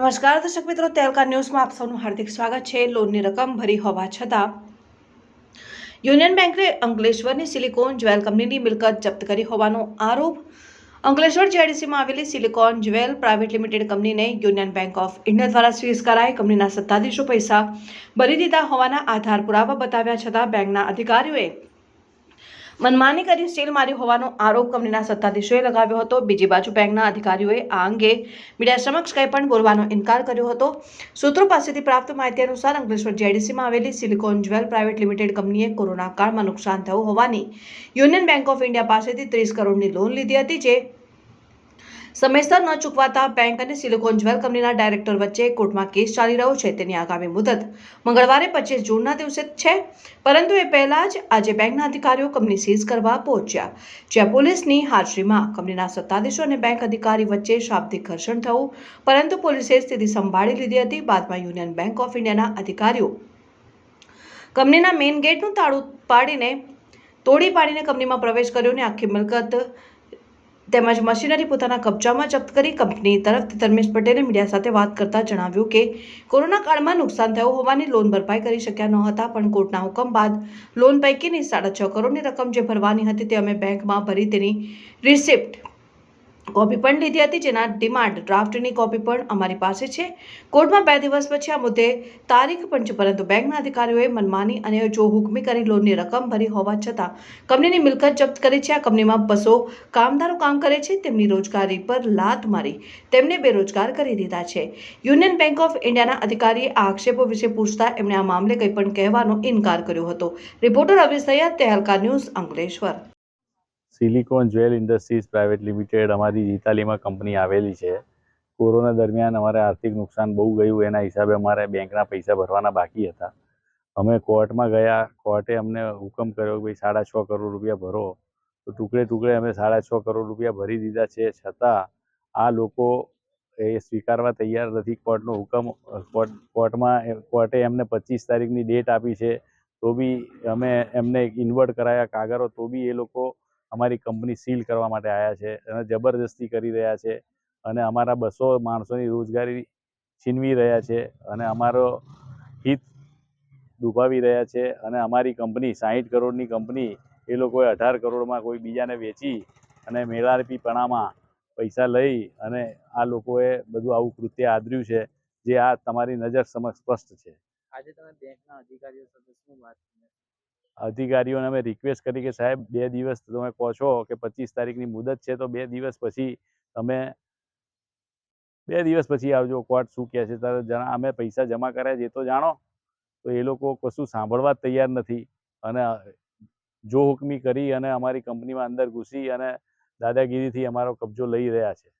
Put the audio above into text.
નમસ્કાર, દર્શક મિત્રો, તેલકા ન્યૂઝમાં આપ સૌનું હાર્દિક સ્વાગત છે. લોનની રકમ ભરી હોવા છતાં યુનિયન બેંકે અંકલેશ્વરની સિલિકોન જ્વેલ કંપનીની મિલકત જપ્ત કરી હોવાનો આરોપ. અંકલેશ્વર જીઆઈડીસીમાં આવેલી સિલિકોન જ્વેલ પ્રાઇવેટ લિમિટેડ કંપનીને યુનિયન બેંક ઓફ ઇન્ડિયા દ્વારા સીઝ કરાઈ કંપનીના સત્તાધીશો પૈસા ભરી દીધા હોવાના આધાર પુરાવા બતાવ્યા છતાં બેંકના અધિકારીઓએ મનમાની કરી સીલ મારી હોવાનો આરોપ કંપનીના સત્તાધીશોએ લગાવ્યો હતો. બીજી બાજુ બેંકના અધિકારીઓએ આ અંગે મીડિયા સમક્ષ કંઈ પણ બોલવાનો ઇનકાર કર્યો હતો. સૂત્રો પાસેથી પ્રાપ્ત માહિતી અનુસાર અંકલેશ્વર જેડીસીમાં આવેલી સિલિકોન જ્વેલ પ્રાઇવેટ લિમિટેડ કંપનીએ કોરોના કાળમાં નુકસાન થયું હોવાની યુનિયન બેંક ઓફ ઇન્ડિયા પાસેથી ત્રીસ કરોડની લોન લીધી હતી, જે સમયસર ન ચૂકવાતા બેંક અને સિલિકોન જ્વેલ કંપનીના ડાયરેક્ટર વચ્ચે કોર્ટમાં કેસ ચાલી રહ્યો છે તેની આગામી મુદત મંગળવારે પચીસ જૂનના દિવસે છે. પરંતુ એ પહેલાં જ આજે બેંકના અધિકારીઓ કંપની સીઝ કરવા પહોંચ્યા. જ્યાં પોલીસની હાજરીમાં કંપનીના સત્તાધીશો અને બેંક અધિકારી વચ્ચે શાબ્દિક ઘર્ષણ થયું. પરંતુ પોલીસે સ્થિતિ સંભાળી લીધી હતી. બાદમાં યુનિયન બેંક ઓફ ઇન્ડિયાના અધિકારીઓ કંપનીના મેઇન ગેટનું તાળું પાડીને, તોડી પાડીને કંપનીમાં પ્રવેશ કર્યો અને આખી મિલકત તેમજ મશીનરી પોતાના કબજામાં જપ્ત કરી કંપની તરફથી ધર્મેશ પટેલે મીડિયા સાથે વાત કરતા જણાવ્યું કે, કોરોના કાળમાં નુકસાન થયું હોવાની લોન ભરપાઈ કરી શક્યા નહોતા, પણ કોર્ટના હુકમ બાદ લોન પૈકીની સાડા છ કરોડની રકમ જે ભરવાની હતી તે અમે બેંકમાં ભરી તેની રિસિપ્ટ કોપી પણ લીધી હતી જેના ડિમાન્ડ ડ્રાફ્ટની કોપી પણ અમારી પાસે છે. કોર્ટમાં બે દિવસ પછી આ મુદ્દે તારીખ પણ છે પરંતુ બેંકના અધિકારીઓએ મનમાની અને જો હુકમી કરી લોનની રકમ ભરી હોવા છતાં કંપનીની મિલકત જપ્ત કરી છે. આ કંપનીમાં બસો કામદારો કામ કરે છે. તેમની રોજગારી પર લાત મારી તેમને બેરોજગાર કરી દીધા છે. યુનિયન બેંક ઓફ ઇન્ડિયાના અધિકારીએ આ આક્ષેપો વિશે પૂછતા એમણે આ મામલે કંઈ પણ કહેવાનો ઇનકાર કર્યો હતો. Reporter Syed Tehelka News Ankleshwar. Silicon Jewel Industries private limited અમારી જીતાલીમાં કંપની આવેલી છે. કોરોના દરમિયાન અમારે આર્થિક નુકસાન બહુ ગયું, એના હિસાબે અમારે બેંકના પૈસા ભરવાના બાકી હતા. અમે કોર્ટમાં ગયા, કોર્ટે અમને હુકમ કર્યો કે ભાઈ સાડા છ કરોડ રૂપિયા ભરો. તો ટુકડે ટુકડે અમે સાડા છ કરોડ રૂપિયા ભરી દીધા છે. છતાં આ લોકો એ સ્વીકારવા તૈયાર નથી. કોર્ટનો હુકમ, કોર્ટ, કોર્ટમાં કોર્ટે એમને પચીસ તારીખની ડેટ આપી છે. તો બી અમે એમને ઇન્વર્ટ કરાયા કાગળો તો બી એ લોકો અમારી કંપની સીલ કરવા માટે આવ્યા છે અને જબરદસ્તી કરી રહ્યા છે અને અમારા બસો માણસોની રોજગારી છીનવી રહ્યા છે અને અમારો હિત દુભાવી રહ્યા છે અને અમારી કંપની સાહીઠ કરોડની કંપની એ લોકોએ અઢાર કરોડમાં કોઈ બીજાને વેચી અને મેળાપીપણામાં પૈસા લઈ અને આ લોકોએ બધું આવું કૃત્ય આદર્યું છે જે આ તમારી નજર સમક્ષ સ્પષ્ટ છે. આજે તમે બેંકના અધિકારીઓ સાથે શું વાત અધિકારીઓને અમે રિક્વેસ્ટ કરી કે, સાહેબ, બે દિવસ તમે કહો છો કે પચીસ તારીખની મુદત છે, તો બે દિવસ પછી તમે બે દિવસ પછી આવજો, કોર્ટ શું કહે છે? તારે જણા, અમે પૈસા જમા કર્યા છે તો જાણો. તો એ લોકો કશું સાંભળવા તૈયાર નથી. અને જો હુકમી કરી અને અમારી કંપનીમાં અંદર ઘૂસી અને દાદાગીરીથી અમારો કબજો લઈ રહ્યા છે.